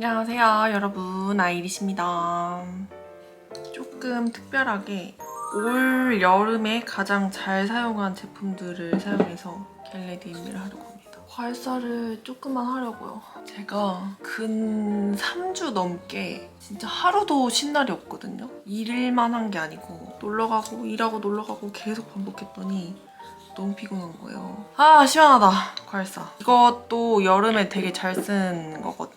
안녕하세요 여러분 아이리시입니다 조금 특별하게 올 여름에 가장 잘 사용한 제품들을 사용해서 겟레디 인미를 하려고 합니다 괄사를 조금만 하려고요 제가 근 3주 넘게 진짜 하루도 쉰 날이 없거든요 일만 한 게 아니고 놀러가고 일하고 놀러가고 계속 반복했더니 너무 피곤한 거예요. 아 시원하다 괄사. 이것도 여름에 되게 잘 쓴 거거든요.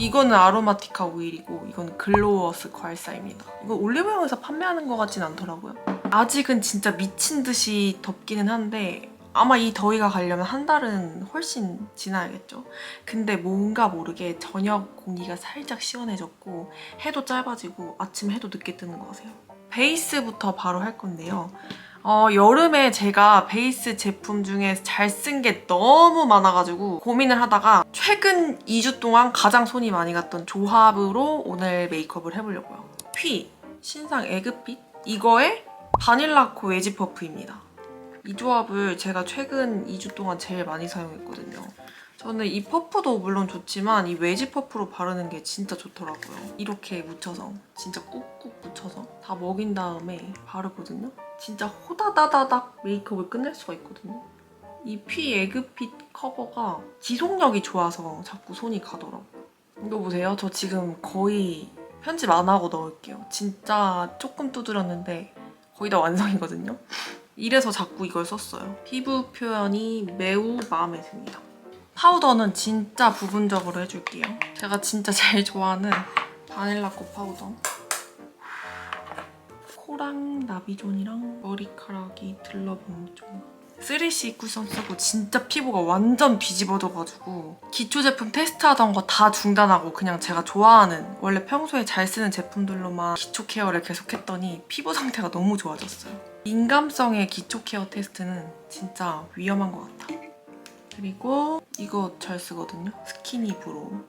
이거는 아로마티카 오일이고 이거는 글로워스 괄사입니다. 이거 올리브영에서 판매하는 것 같진 않더라고요. 아직은 진짜 미친 듯이 덥기는 한데 아마 이 더위가 가려면 한 달은 훨씬 지나야겠죠. 근데 뭔가 모르게 저녁 공기가 살짝 시원해졌고 해도 짧아지고 아침 해도 늦게 뜨는 것 같아요. 베이스부터 바로 할 건데요. 어, 여름에 제가 베이스 제품 중에 잘 쓴 게 너무 많아가지고 고민을 하다가 최근 2주 동안 가장 손이 많이 갔던 조합으로 오늘 메이크업을 해보려고요. 피 신상 에그핏 이거에 바닐라코 웨지 퍼프입니다. 이 조합을 제가 최근 2주 동안 제일 많이 사용했거든요. 저는 이 퍼프도 물론 좋지만 이 웨지 퍼프로 바르는 게 진짜 좋더라고요. 이렇게 묻혀서 진짜 꾹꾹 묻혀서 다 먹인 다음에 바르거든요. 진짜 호다다다닥 메이크업을 끝낼 수가 있거든요. 이 피 에그핏 커버가 지속력이 좋아서 자꾸 손이 가더라고요. 이거 보세요. 저 지금 거의 편집 안 하고 넣을게요. 진짜 조금 두드렸는데 거의 다 완성이거든요. 이래서 자꾸 이걸 썼어요. 피부 표현이 매우 마음에 듭니다. 파우더는 진짜 부분적으로 해줄게요. 제가 진짜 제일 좋아하는 바닐라 꽃 파우더. 코랑 나비존이랑 머리카락이 들러붙는 쪽. 3C 쿠션 쓰고 진짜 피부가 완전 뒤집어져가지고 기초 제품 테스트하던 거 다 중단하고 그냥 제가 좋아하는 원래 평소에 잘 쓰는 제품들로만 기초 케어를 계속했더니 피부 상태가 너무 좋아졌어요. 민감성의 기초 케어 테스트는 진짜 위험한 것 같아. 그리고 이거 잘 쓰거든요. 스키니 브로우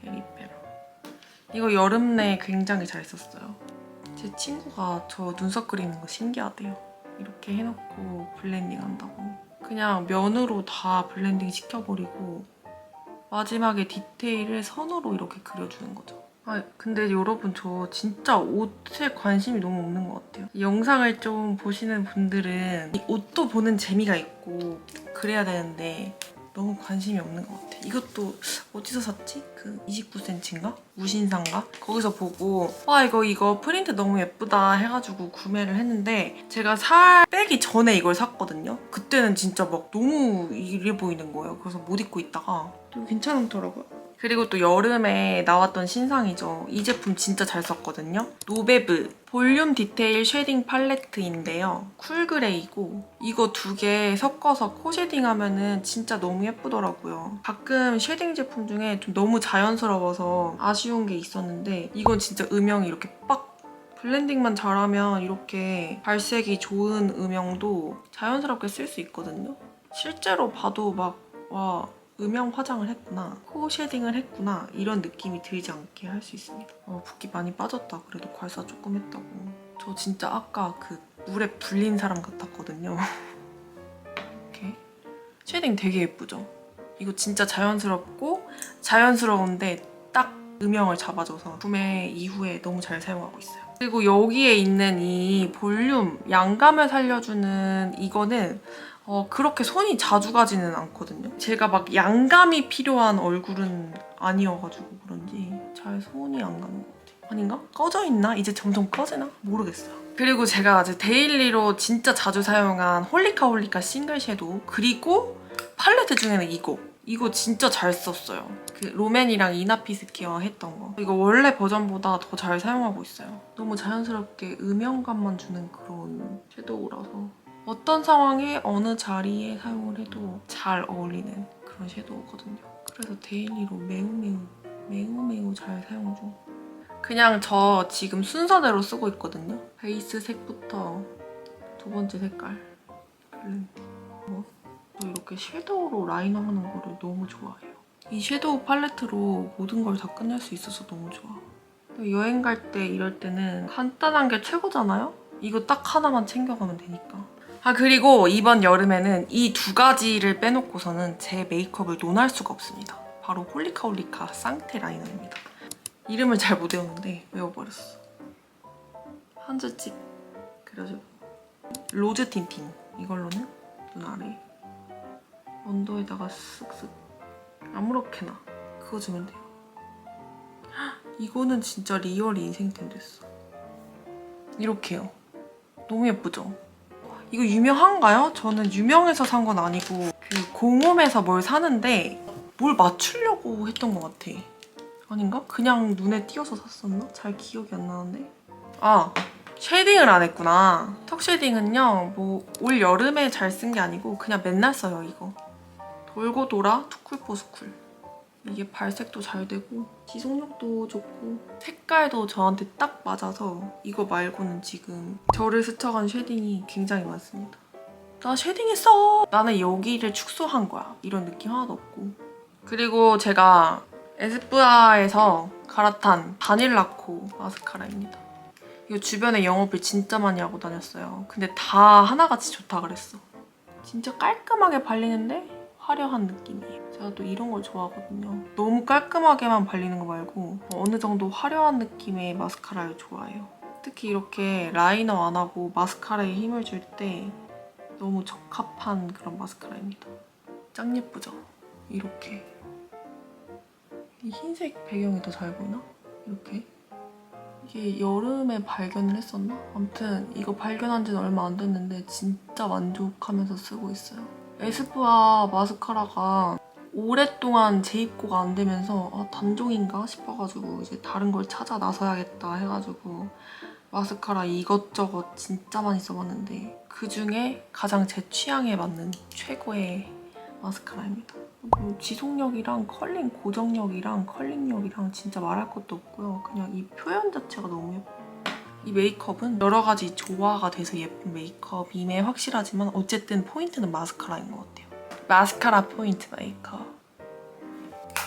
베리페라. 이거 여름 내 굉장히 잘 썼어요. 제 친구가 저 눈썹 그리는 거 신기하대요. 이렇게 해놓고 블렌딩 한다고. 그냥 면으로 다 블렌딩 시켜버리고 마지막에 디테일을 선으로 이렇게 그려주는 거죠. 아, 근데 여러분 저 진짜 옷에 관심이 너무 없는 것 같아요. 이 영상을 좀 보시는 분들은 이 옷도 보는 재미가 있고 그래야 되는데 너무 관심이 없는 것 같아. 이것도 어디서 샀지? 그 29cm인가? 무신사인가? 거기서 보고 와 이거 이거 프린트 너무 예쁘다 해가지고 구매를 했는데 제가 살 빼기 전에 이걸 샀거든요. 그때는 진짜 막 너무 이래 보이는 거예요. 그래서 못 입고 있다가 또 괜찮더라고요. 그리고 또 여름에 나왔던 신상이죠. 이 제품 진짜 잘 썼거든요. 노베브 볼륨 디테일 쉐딩 팔레트인데요. 쿨그레이고 이거 두 개 섞어서 코 쉐딩 하면 은 진짜 너무 예쁘더라고요. 가끔 쉐딩 제품 중에 좀 너무 자연스러워서 아쉬운 게 있었는데 이건 진짜 음영이 이렇게 빡 블렌딩만 잘하면 이렇게 발색이 좋은 음영도 자연스럽게 쓸 수 있거든요. 실제로 봐도 막 와 음영 화장을 했구나, 코 쉐딩을 했구나 이런 느낌이 들지 않게 할 수 있습니다. 어, 붓기 많이 빠졌다. 그래도 괄사 조금 했다고. 저 진짜 아까 그 물에 불린 사람 같았거든요. 이렇게 쉐딩 되게 예쁘죠? 이거 진짜 자연스럽고 자연스러운데 딱 음영을 잡아줘서 구매 이후에 너무 잘 사용하고 있어요. 그리고 여기에 있는 이 볼륨 양감을 살려주는 이거는 어, 그렇게 손이 자주 가지는 않거든요. 제가 막 양감이 필요한 얼굴은 아니어가지고 그런지 잘 손이 안 가는 것 같아요. 아닌가? 꺼져 있나? 이제 점점 꺼지나? 모르겠어요. 그리고 제가 아직 데일리로 진짜 자주 사용한 홀리카 홀리카 싱글 섀도우 그리고 팔레트 중에는 이거 이거 진짜 잘 썼어요. 그 로맨이랑 이나피스 케어 했던 거. 이거 원래 버전보다 더 잘 사용하고 있어요. 너무 자연스럽게 음영감만 주는 그런 섀도우라서 어떤 상황에 어느 자리에 사용을 해도 잘 어울리는 그런 섀도우거든요. 그래서 데일리로 매우 매우 매우 매우 잘 사용 중. 그냥 저 지금 순서대로 쓰고 있거든요. 베이스 색부터 두 번째 색깔 블렌딩. 뭐? 저 이렇게 섀도우로 라이너 하는 거를 너무 좋아해요. 이 섀도우 팔레트로 모든 걸 다 끝낼 수 있어서 너무 좋아. 여행 갈 때 이럴 때는 간단한 게 최고잖아요? 이거 딱 하나만 챙겨가면 되니까. 아 그리고 이번 여름에는 이 두 가지를 빼놓고서는 제 메이크업을 논할 수가 없습니다. 바로 홀리카 홀리카 쌍테 라이너입니다. 이름을 잘 못 외우는데 외워버렸어. 한 줄씩 그려주고 로즈 틴팅 이걸로는 눈 아래 언더에다가 쓱쓱 아무렇게나 그거 주면 돼요. 헉, 이거는 진짜 리얼 인생템 됐어. 이렇게요. 너무 예쁘죠? 이거 유명한가요? 저는 유명해서 산 건 아니고 그 공홈에서 뭘 사는데 뭘 맞추려고 했던 것 같아. 아닌가? 그냥 눈에 띄어서 샀었나? 잘 기억이 안 나는데. 아, 쉐딩을 안 했구나. 턱 쉐딩은요, 뭐 올 여름에 잘 쓴 게 아니고 그냥 맨날 써요, 이거. 돌고 돌아 투쿨포스쿨. 이게 발색도 잘 되고 지속력도 좋고 색깔도 저한테 딱 맞아서 이거 말고는 지금 저를 스쳐간 쉐딩이 굉장히 많습니다. 나 쉐딩했어! 나는 여기를 축소한 거야. 이런 느낌 하나도 없고. 그리고 제가 에스쁘아에서 갈아탄 바닐라코 마스카라입니다. 이거 주변에 영업을 진짜 많이 하고 다녔어요. 근데 다 하나같이 좋다 그랬어. 진짜 깔끔하게 발리는데 화려한 느낌이에요. 제가 또 이런 걸 좋아하거든요. 너무 깔끔하게만 발리는 거 말고 어느 정도 화려한 느낌의 마스카라를 좋아해요. 특히 이렇게 라이너 안 하고 마스카라에 힘을 줄 때 너무 적합한 그런 마스카라입니다. 짱 예쁘죠? 이렇게. 이 흰색 배경이 더 잘 보이나? 이렇게. 이게 여름에 발견을 했었나? 아무튼 이거 발견한 지는 얼마 안 됐는데 진짜 만족하면서 쓰고 있어요. 에스쁘아 마스카라가 오랫동안 재입고가 안 되면서 아, 단종인가 싶어가지고 이제 다른 걸 찾아 나서야겠다 해가지고 마스카라 이것저것 진짜 많이 써봤는데 그 중에 가장 제 취향에 맞는 최고의 마스카라입니다. 뭐 지속력이랑 컬링 고정력이랑 컬링력이랑 진짜 말할 것도 없고요. 그냥 이 표현 자체가 너무 예뻐요. 이 메이크업은 여러 가지 조화가 돼서 예쁜 메이크업임에 확실하지만 어쨌든 포인트는 마스카라인 것 같아요. 마스카라 포인트 메이크업.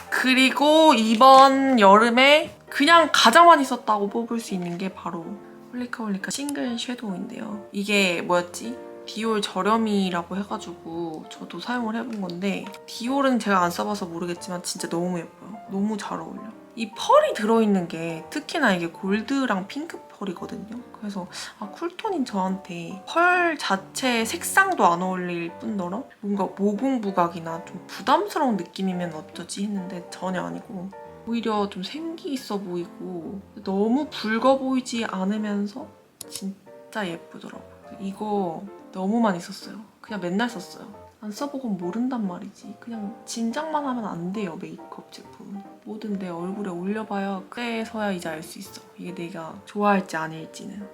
그리고 이번 여름에 그냥 가장 많이 썼다고 뽑을 수 있는 게 바로 홀리카 홀리카 싱글 섀도우인데요. 이게 뭐였지? 디올 저렴이라고 해가지고 저도 사용을 해본 건데 디올은 제가 안 써봐서 모르겠지만 진짜 너무 예뻐요. 너무 잘 어울려. 이 펄이 들어있는 게 특히나 이게 골드랑 핑크 펄이거든요. 그래서 아 쿨톤인 저한테 펄 자체 색상도 안 어울릴 뿐더러 뭔가 모공 부각이나 좀 부담스러운 느낌이면 어쩌지 했는데 전혀 아니고 오히려 좀 생기 있어 보이고 너무 붉어 보이지 않으면서 진짜 예쁘더라고요. 이거 너무 많이 썼어요. 그냥 맨날 썼어요. 안 써보고 모른단 말이지. 그냥 진작만 하면 안 돼요, 메이크업 제품. 뭐든 내 얼굴에 올려봐야 그때서야 이제 알 수 있어. 이게 내가 좋아할지 아닐지는.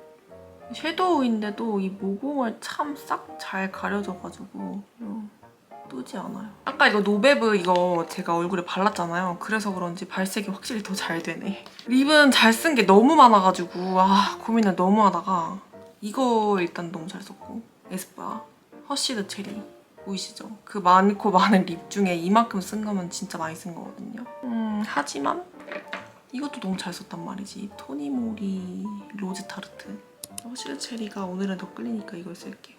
섀도우인데도 이 모공을 참 싹 잘 가려져가지고 어, 뜨지 않아요. 아까 이거 노베브 이거 제가 얼굴에 발랐잖아요. 그래서 그런지 발색이 확실히 더 잘 되네. 립은 잘 쓴 게 너무 많아가지고 아 고민을 너무 하다가 이거 일단 너무 잘 썼고 에스쁘아 허쉬드 체리 보이시죠? 그 많고 많은 립 중에 이만큼 쓴 거면 진짜 많이 쓴 거거든요. 음 하지만 이것도 너무 잘 썼단 말이지. 토니모리 로즈 타르트. 허쉬드 체리가 오늘은 더 끌리니까 이걸 쓸게요.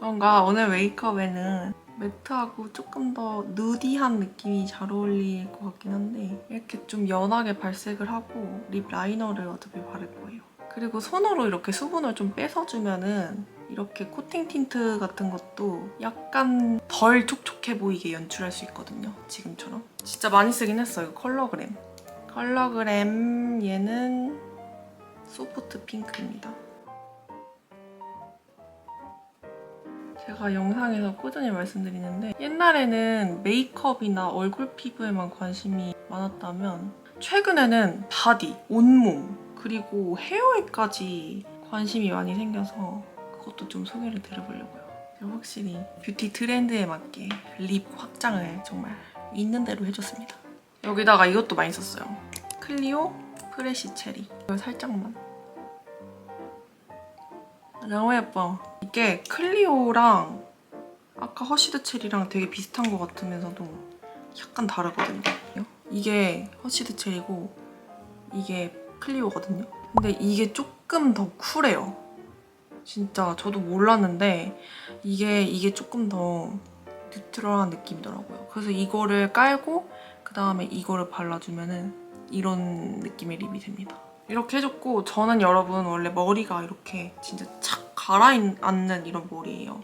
뭔가 오늘 메이크업에는 매트하고 조금 더 누디한 느낌이 잘 어울릴 것 같긴 한데 이렇게 좀 연하게 발색을 하고 립 라이너를 어차피 바를 거예요. 그리고 손으로 이렇게 수분을 좀 뺏어주면은 이렇게 코팅 틴트 같은 것도 약간 덜 촉촉해 보이게 연출할 수 있거든요. 지금처럼. 진짜 많이 쓰긴 했어요. 컬러그램. 컬러그램 얘는 소프트 핑크입니다. 제가 영상에서 꾸준히 말씀드리는데 옛날에는 메이크업이나 얼굴 피부에만 관심이 많았다면 최근에는 바디, 온몸, 그리고 헤어에까지 관심이 많이 생겨서 그것도 좀 소개를 드려보려고요. 확실히 뷰티 트렌드에 맞게 립 확장을 정말 있는 대로 해줬습니다. 여기다가 이것도 많이 썼어요. 클리오 프레시 체리. 이걸 살짝만. 너무 예뻐. 이게 클리오랑 아까 허쉬드 체리랑 되게 비슷한 것 같으면서도 약간 다르거든요. 이게 허쉬드 체리고 이게 클리오거든요. 근데 이게 조금 더 쿨해요. 진짜 저도 몰랐는데 이게 이게 조금 더 뉴트럴한 느낌이더라고요. 그래서 이거를 깔고 그 다음에 이거를 발라주면은 이런 느낌의 립이 됩니다. 이렇게 해줬고 저는 여러분 원래 머리가 이렇게 진짜 착 가라앉는 이런 머리예요.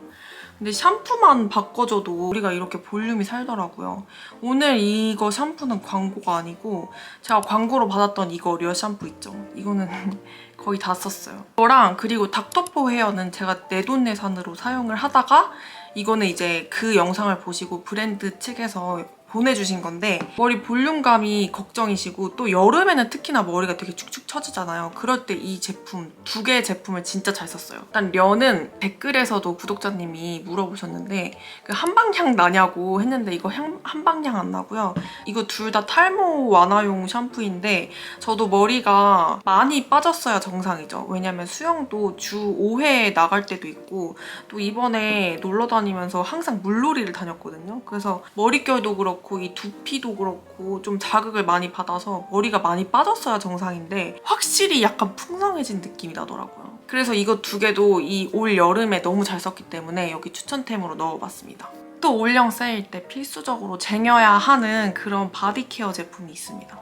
근데 샴푸만 바꿔줘도 머리가 이렇게 볼륨이 살더라고요. 오늘 이거 샴푸는 광고가 아니고 제가 광고로 받았던 이거 리얼 샴푸 있죠? 이거는 거의 다 썼어요. 이거랑 그리고 닥터포 헤어는 제가 내돈내산으로 사용을 하다가 이거는 이제 그 영상을 보시고 브랜드 측에서 보내주신 건데 머리 볼륨감이 걱정이시고 또 여름에는 특히나 머리가 되게 축축 처지잖아요. 그럴 때 이 제품 두 개의 제품을 진짜 잘 썼어요. 일단 련은 댓글에서도 구독자님이 물어보셨는데 그 한방향 나냐고 했는데 이거 향- 한방향 안 나고요. 이거 둘 다 탈모 완화용 샴푸인데 저도 머리가 많이 빠졌어야 정상이죠. 왜냐면 수영도 주 5회 나갈 때도 있고 또 이번에 놀러 다니면서 항상 물놀이를 다녔거든요. 그래서 머릿결도 그렇고 이 두피도 그렇고 좀 자극을 많이 받아서 머리가 많이 빠졌어야 정상인데 확실히 약간 풍성해진 느낌이 나더라고요. 그래서 이거 두 개도 이 올 여름에 너무 잘 썼기 때문에 여기 추천템으로 넣어봤습니다. 또 올영 세일 때 필수적으로 쟁여야 하는 그런 바디 케어 제품이 있습니다.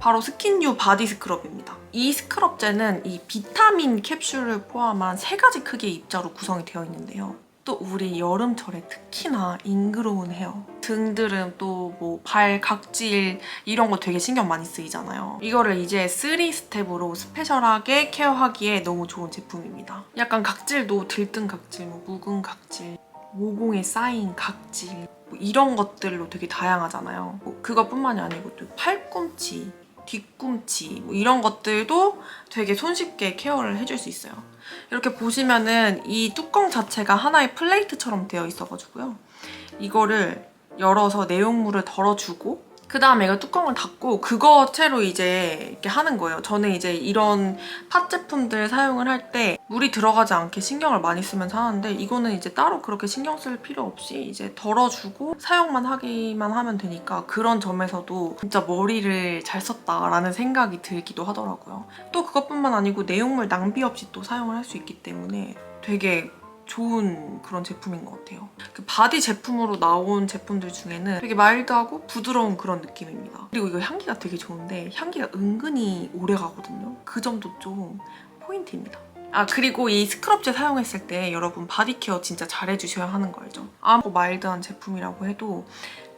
바로 스킨유 바디 스크럽입니다. 이 스크럽제는 이 비타민 캡슐을 포함한 세 가지 크기의 입자로 구성이 되어 있는데요. 또 우리 여름철에 특히나 잉그로운 헤어, 등드름 또 뭐 발 각질 이런 거 되게 신경 많이 쓰이잖아요. 이거를 이제 3스텝으로 스페셜하게 케어하기에 너무 좋은 제품입니다. 약간 각질도 들뜬 각질, 뭐 묵은 각질, 모공에 쌓인 각질 뭐 이런 것들로 되게 다양하잖아요. 뭐 그것뿐만이 아니고 또 팔꿈치, 뒤꿈치 뭐 이런 것들도 되게 손쉽게 케어를 해줄 수 있어요. 이렇게 보시면은 이 뚜껑 자체가 하나의 플레이트처럼 되어 있어가지고요. 이거를 열어서 내용물을 덜어주고 그 다음에 이거 뚜껑을 닫고 그거 채로 이제 이렇게 하는 거예요. 저는 이제 이런 팟 제품들 사용을 할 때 물이 들어가지 않게 신경을 많이 쓰면서 하는데 이거는 이제 따로 그렇게 신경 쓸 필요 없이 이제 덜어주고 사용만 하기만 하면 되니까 그런 점에서도 진짜 머리를 잘 썼다라는 생각이 들기도 하더라고요. 또 그것뿐만 아니고 내용물 낭비 없이 또 사용을 할 수 있기 때문에 되게 좋은 그런 제품인 것 같아요. 그 바디 제품으로 나온 제품들 중에는 되게 마일드하고 부드러운 그런 느낌입니다. 그리고 이거 향기가 되게 좋은데 향기가 은근히 오래 가거든요. 그 점도 좀 포인트입니다. 아 그리고 이 스크럽제 사용했을 때 여러분 바디케어 진짜 잘해주셔야 하는 거 알죠? 아무 마일드한 제품이라고 해도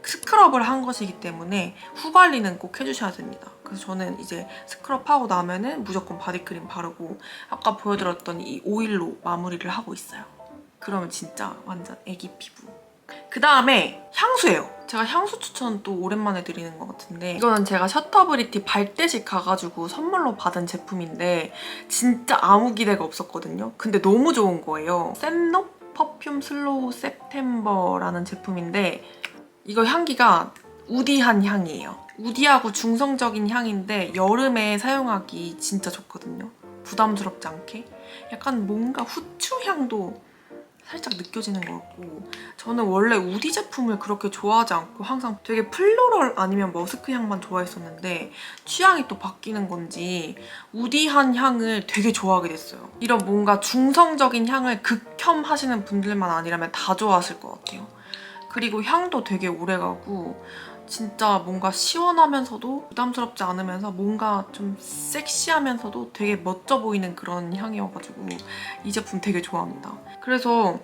스크럽을 한 것이기 때문에 후관리는 꼭 해주셔야 됩니다. 그래서 저는 이제 스크럽하고 나면은 무조건 바디크림 바르고 아까 보여드렸던 이 오일로 마무리를 하고 있어요. 그러면 진짜 완전 애기 피부. 그 다음에 향수예요. 제가 향수 추천 또 오랜만에 드리는 것 같은데 이거는 제가 셔터브리티 발대식 가가지고 선물로 받은 제품인데 진짜 아무 기대가 없었거든요. 근데 너무 좋은 거예요. 샘노 퍼퓸 슬로우 september라는 제품인데 이거 향기가 우디한 향이에요. 우디하고 중성적인 향인데 여름에 사용하기 진짜 좋거든요. 부담스럽지 않게. 약간 뭔가 후추 향도 살짝 느껴지는 것 같고 저는 원래 우디 제품을 그렇게 좋아하지 않고 항상 되게 플로럴 아니면 머스크 향만 좋아했었는데 취향이 또 바뀌는 건지 우디한 향을 되게 좋아하게 됐어요. 이런 뭔가 중성적인 향을 극혐하시는 분들만 아니라면 다 좋아하실 것 같아요. 그리고 향도 되게 오래가고 진짜 뭔가 시원하면서도 부담스럽지 않으면서 뭔가 좀 섹시하면서도 되게 멋져 보이는 그런 향이어가지고 이 제품 되게 좋아합니다. 그래서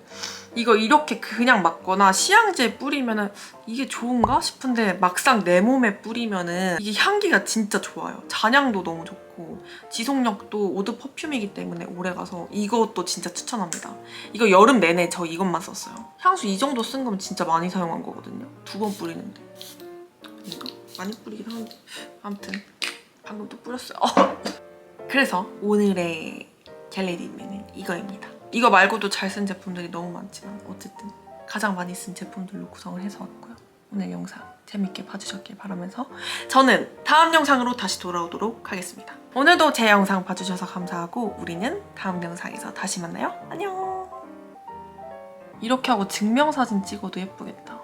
이거 이렇게 그냥 맞거나 시향제 뿌리면은 이게 좋은가 싶은데 막상 내 몸에 뿌리면은 이게 향기가 진짜 좋아요. 잔향도 너무 좋고 지속력도 오드 퍼퓸이기 때문에 오래가서 이것도 진짜 추천합니다. 이거 여름 내내 저 이것만 썼어요. 향수 이 정도 쓴 거면 진짜 많이 사용한 거거든요. 두 번 뿌리는데. 아닌가? 많이 뿌리긴 하는데. 아무튼 방금 또 뿌렸어요. 그래서 오늘의 겟레디맨은 이거입니다. 이거 말고도 잘 쓴 제품들이 너무 많지만 어쨌든 가장 많이 쓴 제품들로 구성을 해서 왔고요. 오늘 영상 재밌게 봐주셨길 바라면서 저는 다음 영상으로 다시 돌아오도록 하겠습니다. 오늘도 제 영상 봐주셔서 감사하고 우리는 다음 영상에서 다시 만나요. 안녕. 이렇게 하고 증명사진 찍어도 예쁘겠다.